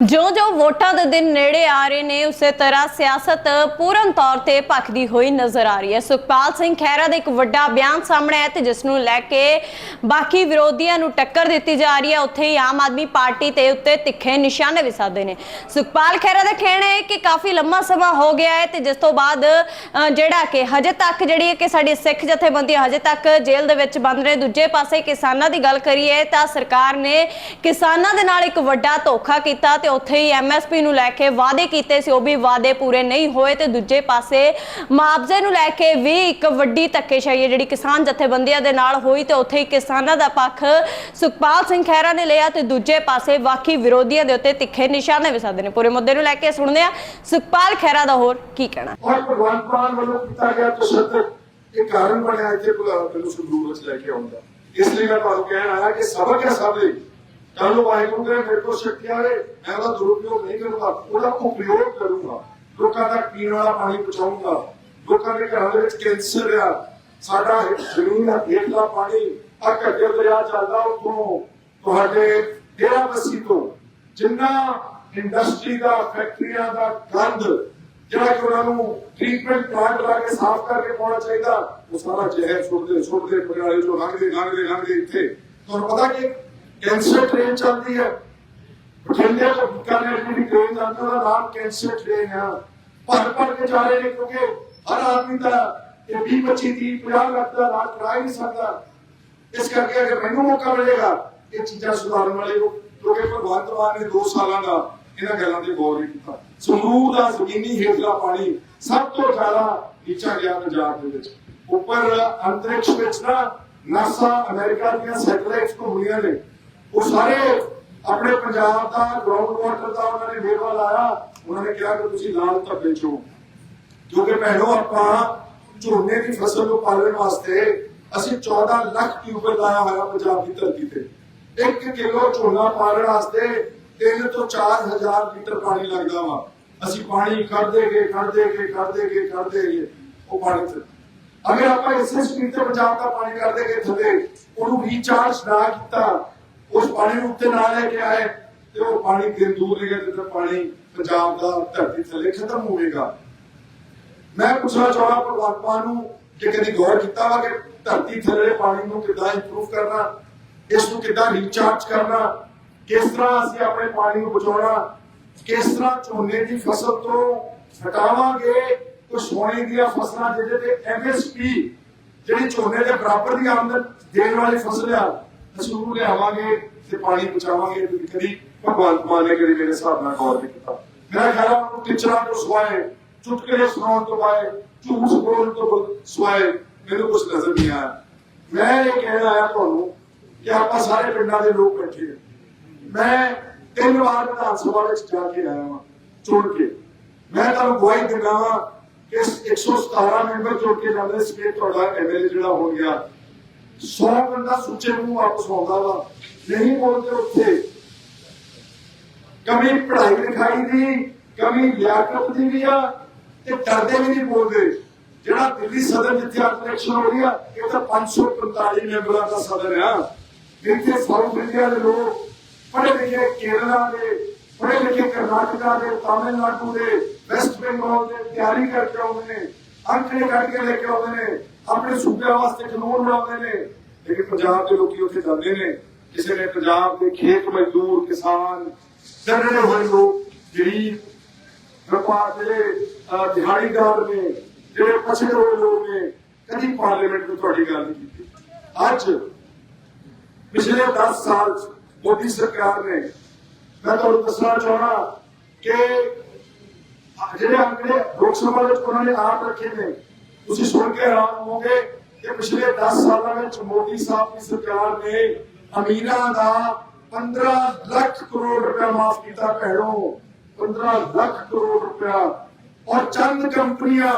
ਜੋ-ਜੋ ਵੋਟਾਂ ਦੇ ਦਿਨ ਨੇੜੇ ਆ ਰਹੇ ਨੇ, ਉਸੇ ਤਰ੍ਹਾਂ ਸਿਆਸਤ ਪੂਰਨ ਤੌਰ ਤੇ ਭਖਦੀ ਹੋਈ ਨਜ਼ਰ ਆ ਰਹੀ ਹੈ। ਸੁਖਪਾਲ ਸਿੰਘ ਖਹਿਰਾ ਦਾ ਇੱਕ ਵੱਡਾ ਬਿਆਨ ਸਾਹਮਣੇ ਆਇਆ ਤੇ ਜਿਸ ਨੂੰ ਲੈ ਕੇ ਬਾਕੀ ਵਿਰੋਧੀਆਂ ਨੂੰ ਟੱਕਰ ਦਿੱਤੀ ਜਾ ਰਹੀ ਹੈ। ਉੱਥੇ ਹੀ ਆਮ ਆਦਮੀ ਪਾਰਟੀ ਤੇ ਉੱਤੇ ਤਿੱਖੇ ਨਿਸ਼ਾਨੇ ਵੀ ਸਾਧੇ ਨੇ। ਸੁਖਪਾਲ ਖਹਿਰਾ ਦਾ ਕਹਿਣਾ ਹੈ ਕਿ ਕਾਫੀ ਲੰਮਾ ਸਮਾਂ ਹੋ ਗਿਆ ਹੈ ਤੇ ਜਿਸ ਤੋਂ ਬਾਅਦ ਜਿਹੜਾ ਕਿ ਹਜੇ ਤੱਕ ਜਿਹੜੀ ਹੈ ਕਿ ਸਾਡੀ ਸਿੱਖ ਜਥੇਬੰਦੀਆਂ ਹਜੇ ਤੱਕ ਜੇਲ੍ਹ ਦੇ ਵਿੱਚ ਬੰਦ ਰਹੇ ਦੂਜੇ ਪਾਸੇ ਕਿਸਾਨਾਂ ਦੀ ਗੱਲ ਕਰੀਏ ਤਾਂ ਸਰਕਾਰ ਨੇ ਕਿਸਾਨਾਂ ਦੇ ਨਾਲ ਇੱਕ ਵੱਡਾ ਧੋਖਾ ਕੀਤਾ ਤੇ ਉੱਥੇ ਹੀ ਐਮਐਸਪੀ ਨੂੰ ਲੈ ਕੇ ਵਾਅਦੇ ਕੀਤੇ ਸੀ। ਉਹ ਵੀ ਵਾਅਦੇ ਪੂਰੇ ਨਹੀਂ ਹੋਏ ਤੇ ਦੂਜੇ ਪਾਸੇ ਮੁਆਵਜ਼ੇ ਨੂੰ ਲੈ ਕੇ ਵੀ ਇੱਕ ਵੱਡੀ ਧੱਕੇਸ਼ਾਹੀ ਹੈ, ਜਿਹੜੀ ਕਿਸਾਨ ਜਥੇਬੰਦੀਆਂ ਦੇ ਨਾਲ ਹੋਈ ਤੇ ਉੱਥੇ ਹੀ ਕਿਸਾਨਾਂ ਦਾ ਪੱਖ ਸੁਖਪਾਲ ਸਿੰਘ ਖਹਿਰਾ ਨੇ ਲਿਆ ਤੇ ਦੂਜੇ ਪਾਸੇ ਬਾਕੀ ਵਿਰੋਧੀਆਂ ਦੇ ਉੱਤੇ ਤਿੱਖੇ ਨਿਸ਼ਾਨੇ ਵੀ ਸਾਧੇ ਨੇ। ਪੂਰੇ ਮੁੱਦੇ ਨੂੰ ਲੈ ਕੇ ਸੁਣਦੇ ਆ ਸੁਖਪਾਲ ਖਹਿਰਾ ਦਾ ਹੋਰ ਕੀ ਕਹਿਣਾ। ਔਰ ਭਗਵੰਤ ਮਾਨ ਵੱਲੋਂ ਕੀਤਾ ਗਿਆ ਤਸ਼ੱਦਦ, ਇਹ ਕਾਰਨ ਬਣਿਆ ਇੱਥੇ ਬੁਲਾ ਮੈਨੂੰ ਸੰਗਰੂਰ ਵਿੱਚ ਲੈ ਕੇ ਆਉਂਦਾ ਇਸ ਲਈ ਮੈਂ ਤੁਹਾਨੂੰ ਕਹਿਣ ਆਇਆ ਕਿ ਸਬਕ ਹੈ ਸਭ ਦੇ। ਕੱਲ ਨੂੰ ਵਾਹਿਗੁਰੂ ਦੇ ਮੇਰੇ ਕੋਲ ਸ਼ਕਤੀ ਆਵੇ ਮੈਂ ਉਹਦਾ ਦੁਰਉਪਯੋਗ ਨਹੀਂ ਕਰੂੰਗਾ, ਉਹਦਾ ਉਪਯੋਗ ਕਰੂੰਗਾ। ਲੋਕਾਂ ਤੱਕ ਪੀਣ ਵਾਲਾ ਪਾਣੀ ਪਹੁੰਚਾਊਂਗਾ। ਲੋਕਾਂ ਦੇ ਘਰਾਂ ਦੇ ਵਿੱਚ ਕੈਂਸਰ ਆ, ਸਾਡਾ ਜ਼ਮੀਨ ਹੇਠਲਾ ਪਾਣੀ ਆ ਘੱਗਰ ਦਰਿਆ ਚੱਲਦਾ ਉਤੋਂ ਤੁਹਾਡੇ ਡੇਰਾ ਬਸੀ ਤੋਂ ਜਿੰਨਾ ਇੰਡਸਟਰੀ ਦਾ ਫੈਕਟਰੀਆਂ ਦਾ ਗੰਦ, ਜਿਹੜਾ ਕਿ ਉਹਨਾਂ ਨੂੰ ਟ੍ਰੀਟਮੈਂਟ ਪਲਾਂਟ ਲਾ ਕੇ ਸਾਫ਼ ਕਰਕੇ ਪਾਉਣਾ ਚਾਹੀਦਾ, ਉਹ ਸਾਰਾ ਜ਼ਹਿਰ ਸੁੱਟਦੇ ਸੁੱਟਦੇ, ਪਟਿਆਲੇ ਤੋਂ ਲੰਘਦੇ ਲੰਘਦੇ ਲੰਘਦੇ ਇੱਥੇ। ਤੁਹਾਨੂੰ ਪਤਾ ਕਿ ਕੈਂਸਰ ਟ੍ਰੇਨ ਚੱਲਦੀ ਹੈ। ਬਠਿੰਡੇ ਤੋਂ ਬੀਕਾਨੇਰ ਦੀ ਟ੍ਰੇਨ ਜਾਂਦੀ, ਉਹਦਾ ਨਾਮ ਕੈਂਸਰ ਟ੍ਰੇਨ ਆ। ਭਰ ਭਰ ਕੇ ਜਾ ਰਹੇ ਨੇ ਕਿਉਂਕਿ ਹਰ ਆਦਮੀ ਦਾ ਇਹ 20 25 30 50 ਲੱਖ ਦਾ ਰਾਜ ਕਰਾ ਹੀ ਨਹੀਂ ਸਕਦਾ। ਇਸ ਕਰਕੇ ਅਗਰ ਮੈਨੂੰ ਮੌਕਾ ਮਿਲੇਗਾ, ਇਹ ਚੀਜ਼ਾਂ ਸੁਧਾਰਨ ਵਾਲੇ ਕੋ ਭਗਵੰਤ ਮਾਨ ਨੇ 2 ਸਾਲਾਂ ਦਾ ਇਹਨਾਂ ਗੱਲਾਂ ਤੇ ਗੌਰ ਨਹੀਂ ਕੀਤਾ। ਸਮੂਹ ਦਾ ਜ਼ਮੀਨੀ ਹੇਠਲਾ ਪਾਣੀ ਸਭ ਤੋਂ ਜ਼ਿਆਦਾ ਨੀਚਾ ਗਿਆ ਪੰਜਾਬ ਦੇ ਵਿੱਚ। ਉੱਪਰ ਅੰਤਰਿਕਸ਼ ਵਿੱਚ ਨਾ ਨਾਸਾ ਅਮਰੀਕਾ ਦੀਆਂ ਸੈਟੇਲਾਈਟਸ ਘੁੰਮਣੀਆਂ ਨੇ। ਉਹ ਸਾਰੇ ਆਪਣੇ ਪੰਜਾਬ ਦਾ ਗਰਾਊਂਡ ਵਾਟਰ ਦਾ ਉਹਨਾਂ ਨੇ ਵੇਰਵਾ ਲਾਇਆ, ਉਹਨਾਂ ਨੇ ਕਿਹਾ ਕਿ ਤੁਸੀਂ ਲਾਲ ਧੱਬੇ ਚੋਂ। ਕਿਉਂਕਿ ਭੈਣੋ, ਆਪਾਂ ਝੋਨੇ ਦੀ ਫਸਲ ਨੂੰ ਪਾਲਣ ਵਾਸਤੇ ਅਸੀਂ 14 ਲੱਖ ਟਿਊਬਲ ਲਾਇਆ ਹੋਇਆ ਪੰਜਾਬ ਦੀ ਧਰਤੀ ਤੇ। 1 ਕਿਲੋ ਝੋਨਾ ਪਾਲਣ ਵਾਸਤੇ 3 ਤੋਂ 4000 ਲੀਟਰ ਪਾਣੀ ਲੱਗਦਾ ਵਾ। ਅਸੀਂ ਪਾਣੀ ਕੱਢਦੇ ਗਏ ਕੱਢਦੇ ਗਏ ਕੱਢਦੇ ਗਏ ਕੱਢਦੇ ਗਏ, ਉਹ ਪਾਣੀ ਤੇ। ਅਗਰ ਆਪਾਂ ਇਸੇ ਸਪੀਡ ਤੇ ਪੰਜਾਬ ਦਾ ਪਾਣੀ ਕੱਢਦੇ ਗਏ ਥੱਲੇ, ਉਹਨੂੰ ਰੀਚਾਰਜ ਨਾ ਕੀਤਾ ਉਸ ਪਾਣੀ ਨੂੰ ਉੱਤੇ ਨਾ ਲੈ ਕੇ ਆਏ ਤੇ ਉਹ ਪਾਣੀ ਦਿਨ ਦੂਰ ਲੈ ਗਿਆ ਤੇ ਪਾਣੀ ਪੰਜਾਬ ਦਾ ਧਰਤੀ ਥੱਲੇ ਖਤਮ ਹੋਵੇਗਾ। ਮੈਂ ਪੁੱਛਣਾ ਚਾਹੁੰਦਾ ਭਗਵੰਤ ਨੂੰ ਕਿ ਕਦੀ ਗੌਰ ਕੀਤਾ ਵਾ ਕਿ ਧਰਤੀ ਥੱਲੇ ਪਾਣੀ ਨੂੰ ਕਿੱਦਾਂ ਇੰਪਰੂਵ ਕਰਨਾ, ਇਸ ਨੂੰ ਕਿੱਦਾਂ ਰੀਚਾਰਜ ਕਰਨਾ, ਕਿਸ ਤਰ੍ਹਾਂ ਅਸੀਂ ਆਪਣੇ ਪਾਣੀ ਨੂੰ ਬਚਾਉਣਾ, ਕਿਸ ਤਰ੍ਹਾਂ ਝੋਨੇ ਦੀ ਫਸਲ ਤੋਂ ਹਟਾਵਾਂਗੇ ਕੁਝ ਸੋਨੇ ਦੀਆਂ ਫਸਲਾਂ ਜਿਹਦੇ ਤੇ ਐਮਐਸਪੀ ਜਿਹੜੀ ਝੋਨੇ ਦੇ ਬਰਾਬਰ ਦੀ ਆਮਦਨ ਦੇਣ ਵਾਲੀ ਫਸਲ ਆ ਅਸੀਂ ਉਹਨੂੰ ਲਿਆਵਾਂਗੇ ਤੇ ਪਾਣੀ ਬਚਾਵਾਂਗੇ ਤੇ ਕਦੀ ਭਗਵੰਤ ਮਾਨ ਨੇ ਕਦੀ ਮੇਰੇ ਹਿਸਾਬ ਨਾਲ ਗੌਰ ਨਹੀਂ ਕੀਤਾ। ਮੇਰਾ ਖਿਆਲ ਆ ਉਹਨੂੰ ਟੀਚਰਾਂ ਤੋਂ ਸਵਾਏ, ਚੁਟਕਲੇ ਸੁਣਾਉਣ ਤੋਂ ਬਾਅਦ ਝੂਠ ਬੋਲਣ ਤੋਂ ਸਵਾਏ, ਮੈਨੂੰ ਕੁਝ ਨਜ਼ਰ ਨਹੀਂ ਆਇਆ। ਮੈਂ ਇਹ ਕਹਿਣ ਆਇਆ ਤੁਹਾਨੂੰ ਕਿ ਆਪਾਂ ਸਾਰੇ ਪਿੰਡਾਂ ਦੇ ਲੋਕ ਬੈਠੇ ਹਾਂ ਮੈਂ ਤਿੰਨ ਵਾਰ ਵਿਧਾਨ ਸਭਾ ਵਿੱਚ ਜਾ ਕੇ ਆਇਆ ਹਾਂ ਚੁਣ ਕੇ। ਮੈਂ ਤੁਹਾਨੂੰ ਗਵਾਹੀ ਦਿੰਦਾ ਹਾਂ ਕਿ ਇਸ 117 ਮੈਂਬਰ ਚੁਣ ਕੇ ਜਾਂਦੇ ਸੀ ਕਿ ਤੁਹਾਡਾ ਐਮਐਲਏ ਜਿਹੜਾ ਹੋ ਗਿਆ। 100 ਬੰਦਾ ਸੁੱਚੇ ਮੂੰਹ ਵਾਪਸ ਆਉਂਦਾ ਵਾ। ਨਹੀਂ ਬੋਲਦੇ ਉੱਥੇ। ਕਮੀ ਪੜ੍ਹਾਈ ਲਿਖਾਈ ਦੀ, ਕਮੀ ਲਿਆਕਤ ਦੀ ਵੀ ਆ, ਤੇ ਡਰਦੇ ਵੀ ਨਹੀਂ ਬੋਲਦੇ ਜਿਹੜਾ ਦਿੱਲੀ ਸਦਰ ਜਿੱਥੇ ਇਲੈਕਸ਼ਨ ਹੋ ਰਹੀ ਇਹ ਤਾਂ 545 ਮੈਂਬਰਾਂ ਦਾ ਸਦਰ ਆ। ਜਿੱਥੇ ਸਾਊਥ ਇੰਡੀਆ ਦੇ ਲੋਕ, ਪੜ੍ਹੇ ਲਿਖੇ ਕੇਰਲਾ ਦੇ, ਪੜ੍ਹੇ ਲਿਖੇ ਕਰਨਾਟਕਾ ਦੇ, ਤਾਮਿਲਨਾਡੂ ਦੇ, ਵੈਸਟ ਬੰਗਾਲ ਦੇ, ਤਿਆਰੀ ਕਰਕੇ ਆਉਂਦੇ ਨੇ, ਅੰਕੜੇ ਕੱਢ ਲੈ ਕੇ ਆਉਂਦੇ ਨੇ। ਆਪਣੇ ਸੂਬਿਆਂ ਵਾਸਤੇ ਕਾਨੂੰਨ ਬਣਾਉਂਦੇ ਨੇ। ਲੇਕਿਨ ਪੰਜਾਬ ਦੇ ਲੋਕੀ ਉੱਥੇ ਜਾਂਦੇ ਨੇ। ਕਿਸੇ ਨੇ ਪੰਜਾਬ ਦੇ ਖੇਤ ਮਜ਼ਦੂਰ, ਕਿਸਾਨ ਦਰੜੇ ਹੋਏ ਲੋਕ ਗਰੀਬ ਵਪਾਰ ਜਿਹੜੇ ਦਿਹਾੜੀਦਾਰ ਨੇ, ਜਿਹੜੇ ਪਛੜੇ ਹੋਏ ਲੋਕ ਨੇ, ਕਦੀ ਪਾਰਲੀਮੈਂਟ ਵਿੱਚ ਤੁਹਾਡੀ ਗੱਲ ਨਹੀਂ ਕੀਤੀ। ਅੱਜ, ਪਿਛਲੇ 10 ਸਾਲ 'ਚ ਮੋਦੀ ਸਰਕਾਰ ਨੇ, ਮੈਂ ਤੁਹਾਨੂੰ ਦੱਸਣਾ ਚਾਹਣਾ ਕਿ ਜਿਹੜੇ ਅੰਕੜੇ ਲੋਕ ਸਭਾ ਵਿੱਚ ਉਹਨਾਂ ਨੇ ਆਪ ਰੱਖੇ ਨੇ ਤੁਸੀਂ ਸੁਣ ਕੇ ਹੈਰਾਨ ਹੋਵੋਗੇ ਕਿ ਪਿਛਲੇ 10 ਸਾਲਾਂ ਵਿੱਚ ਮੋਦੀ ਸਾਹਿਬ ਦੀ ਸਰਕਾਰ ਨੇ ਅਮੀਰਾਂ ਦਾ 15 ਲੱਖ ਕਰੋੜ ਰੁਪਇਆ ਮਾਫ ਕੀਤਾ ਭੈਣੋ 15 ਲੱਖ ਕਰੋੜ ਰੁਪਇਆ। ਔਰ ਚੰਦ ਕੰਪਨੀਆਂ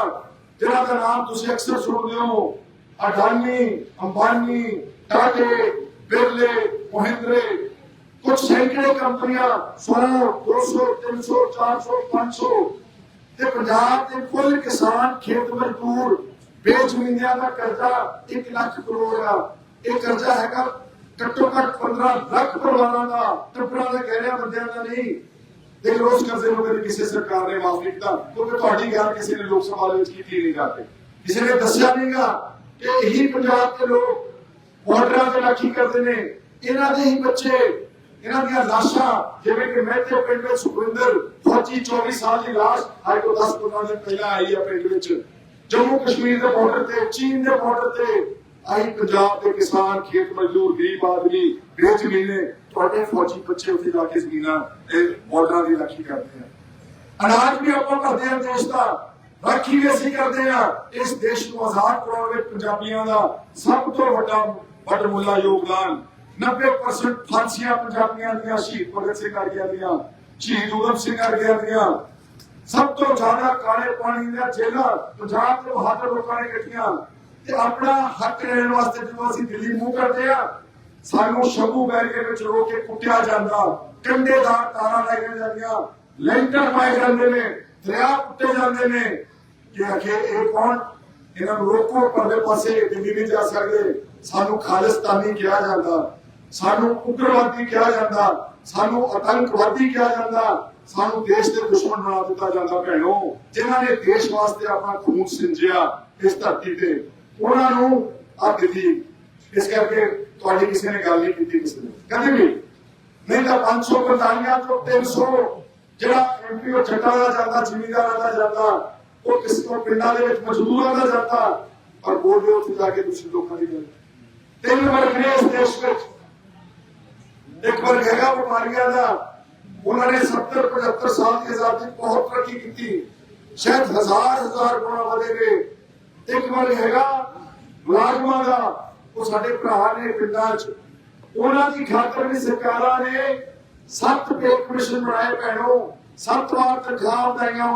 ਜਿਹਨਾਂ ਦਾ ਨਾਮ ਤੁਸੀਂ ਅਕਸਰ ਸੁਣਦੇ ਹੋ, ਅਡਾਨੀ, ਅੰਬਾਨੀ, ਟਾਟੇ, ਬਿਰਲੇ, ਮਹਿੰਦਰੇ, ਕੁਝ ਸੈਂਕੜੇ ਕੰਪਨੀਆਂ 100 200 300 400 500 ਤੇ ਪੰਜਾਬ ਦੇ ਕੁੱਲ ਕਿਸਾਨ ਖੇਤ ਮਜ਼ਦੂਰ ਬੇਜ਼ਮੀਨਿਆਂ ਦਾ ਕਰਜ਼ਾ 1 ਲੱਖ ਕਰੋੜ ਆ। ਇਹ ਕਰਜ਼ਾ ਹੈਗਾ ਘੱਟੋ ਘੱਟ 15 ਲੱਖ ਪਰਿਵਾਰਾਂ ਦਾ। ਟੱਬਰਾਂ ਦੇ ਗਹਿਰਿਆਂ ਬੰਦਿਆਂ ਦਾ ਨਹੀਂ। ਲੇਕਿਨ ਉਸ ਕਰਜ਼ੇ ਨੂੰ ਕਦੇ ਕਿਸੇ ਸਰਕਾਰ ਨੇ ਮਾਫ ਨਹੀਂ ਕੀਤਾ। ਕਿਉਂਕਿ ਤੁਹਾਡੀ ਗੱਲ ਕਿਸੇ ਨੇ ਲੋਕ ਸਭਾ ਦੇ ਵਿੱਚ ਕੀਤੀ ਨਹੀਂ ਜਾਂਦੇ ਕਿਸੇ ਨੇ ਦੱਸਿਆ ਨਹੀਂਗਾ ਕਿ ਇਹੀ ਪੰਜਾਬ ਦੇ ਲੋਕ ਬਾਰਡਰਾਂ ਤੇ ਰਾਖੀ ਕਰਦੇ ਨੇ। ਇਹਨਾਂ ਦੇ ਹੀ ਬੱਚੇ ਇਹਨਾਂ ਦੀਆਂ ਲਾਸ਼ਾਂ, ਜਿਵੇਂ ਕਿ ਮਹਿਤੇ ਪਿੰਡ ਵਿੱਚ ਸੁਖਵਿੰਦਰ ਫੌਜੀ 24 ਸਾਲ ਦੀ ਲਾਸ਼ ਅੱਜ ਤੋਂ 10 15 ਦਿਨ ਪਹਿਲਾਂ ਆਈ ਹੈ ਪਿੰਡ ਵਿੱਚ। ਜੰਮੂ ਕਸ਼ਮੀਰ ਦੇ ਬਾਰਡਰ ਤੇ, ਚੀਨ ਦੇ ਬਾਰਡਰ ਤੇ ਆਈ ਪੰਜਾਬ ਦੇ ਕਿਸਾਨ, ਖੇਤ ਮਜ਼ਦੂਰ, ਗਰੀਬ ਆਦਮੀ, ਬੇਜ਼ਮੀਨੇ ਤੁਹਾਡੇ ਫੌਜੀ ਬੱਚੇ ਉੱਥੇ ਜਾ ਕੇ ਜ਼ਮੀਨਾਂ, ਇਹ ਬਾਰਡਰਾਂ ਦੀ ਰਾਖੀ ਕਰਦੇ ਆ। ਅਨਾਜ ਵੀ ਆਪਾਂ ਕਰਦੇ ਆ ਦੇਸ਼ ਦਾ। ਰਾਖੀ ਵੀ ਅਸੀਂ ਕਰਦੇ ਹਾਂ ਇਸ ਦੇਸ਼ ਨੂੰ ਆਜ਼ਾਦ ਕਰਾਉਣ ਵਿੱਚ ਪੰਜਾਬੀਆਂ ਦਾ ਸਭ ਤੋਂ ਵੱਡਾ ਵੱਡਮੁੱਲਾ ਯੋਗਦਾਨ 90% ਫਾਂਸੀਆਂ ਪੰਜਾਬੀਆਂ ਦੀਆਂ, ਸ਼ਹੀਦ ਭਗਤ ਸਿੰਘ ਵਰਗਿਆਂ ਦੀਆਂ, ਸ਼ਹੀਦ ਊਧਮ ਸਿੰਘ ਵਰਗਿਆਂ ਦੀਆਂ। ਸਭ ਤੋਂ ਜ਼ਿਆਦਾ ਕਾਲੇ ਪਾਣੀ ਦੀਆਂ ਜੇਲ੍ਹਾਂ ਪੰਜਾਬ ਦੇ ਬਹਾਦਰ ਲੋਕਾਂ ਨੇ ਕੱਟੀਆਂ। ਤੇ ਆਪਣਾ ਹੱਕ ਲੈਣ ਵਾਸਤੇ ਜਦੋਂ ਅਸੀਂ ਦਿੱਲੀ ਮੂੰਹ ਕਰਦੇ ਆ, ਸਾਨੂੰ ਸ਼ੰਭੂ ਬੈਰੀਏ ਵਿੱਚ ਰੋਕ ਕੇ ਕੁੱਟਿਆ ਜਾਂਦਾ। ਕੰਡੇਦਾਰ ਤਾਰਾਂ ਲਾਈਆਂ ਜਾਂਦੀਆਂ, ਲੈਂਟਰ ਪਾਏ ਜਾਂਦੇ ਨੇ, ਦਰਿਆ ਕੁੱਟੇ ਜਾਂਦੇ ਨੇ। ਕਿ ਅਖੇ ਇਹ ਕੌਣ? ਇਹਨਾਂ ਨੂੰ ਰੋਕੋ ਪਰਲੇ ਪਾਸੇ ਦਿੱਲੀ ਨਹੀਂ ਜਾ ਸਕਦੇ। ਸਾਨੂੰ ਖਾਲਿਸਤਾਨੀ ਕਿਹਾ ਜਾਂਦਾ। ਸਾਨੂੰ ਉਗਰਵਾਦੀ ਕਿਹਾ ਜਾਂਦਾ, ਸਾਨੂੰ ਆਤੰਕਵਾਦੀ ਕਿਹਾ ਜਾਂਦਾ, ਸਾਨੂੰ ਦੇਸ਼ ਦੇ ਦੁਸ਼ਮਣ ਬਣਾ ਦਿੱਤਾ ਜਾਂਦਾ ਭੈਣੋ। ਜਿਨ੍ਹਾਂ ਨੇ ਦੇਸ਼ ਵਾਸਤੇ ਆਪਣਾ ਖੂਨ ਸਿੰਜਿਆ ਇਸ ਧਰਤੀ ਤੇ, ਉਹਨਾਂ ਨੂੰ ਆ ਦਿੱਤੀ। ਇਸ ਕਰਕੇ ਤੁਹਾਡੀ ਕਿਸੇ ਨੇ ਗੱਲ ਨਹੀਂ ਕੀਤੀ ਕਿਸੇ ਨੇ। ਕਦੇ ਵੀ ਨਹੀਂ ਤਾਂ 500 ਪ੍ਰਧਾਨੀਆਂ ਤੋਂ 300 ਜਿਹੜਾ ਐਮਪੀ ਉਹ ਛੱਟਾ ਦਾ ਜਾਂਦਾ, ਜ਼ਿਮੀਂਦਾਰਾਂ ਦਾ ਜਾਂਦਾ, ਉਹ ਕਿਸੇ ਤੋਂ ਪਿੰਡਾਂ ਦੇ ਵਿੱਚ ਮਜ਼ਦੂਰਾਂ ਦਾ ਜਾਂਦਾ, ਪਰ ਬੋਲਦੇ ਉੱਥੇ ਜਾ ਕੇ ਦੂਸਰੇ ਲੋਕਾਂ ਦੀ ਗੱਲ। ਤਿੰਨ ਵਾਰ ਇਸ ਦੇਸ਼ ਵਿੱਚ। ਇੱਕ ਵਰਗ ਹੈਗਾ ਬਿਮਾਰੀਆਂ ਦਾ, ਉਹਨਾਂ ਨੇ 70 75 ਸਾਲ ਦੀ ਆਜ਼ਾਦੀ ਬਹੁਤ ਤਰੱਕੀ ਕੀਤੀ। ਸ਼ਾਇਦ ਹਜ਼ਾਰ ਹਜ਼ਾਰ ਗੁਣਾ ਵਧੇ ਨੇ ਇੱਕ ਵਰਗ ਹੈਗਾ ਮੁਲਾਜ਼ਮਾਂ ਦਾ, ਉਹ ਸਾਡੇ ਭਰਾ ਨੇ ਪਿੰਡਾਂ 'ਚ। ਉਹਨਾਂ ਦੀ ਖਾਤਰ ਵੀ ਸਰਕਾਰਾਂ ਨੇ ਸੱਤ ਪੇ ਕਮਿਸ਼ਨ ਬਣਾਏ ਭੈਣੋ। ਸੱਤ ਵਾਰ ਤਨਖਾਹ ਵਧਾਈਆਂ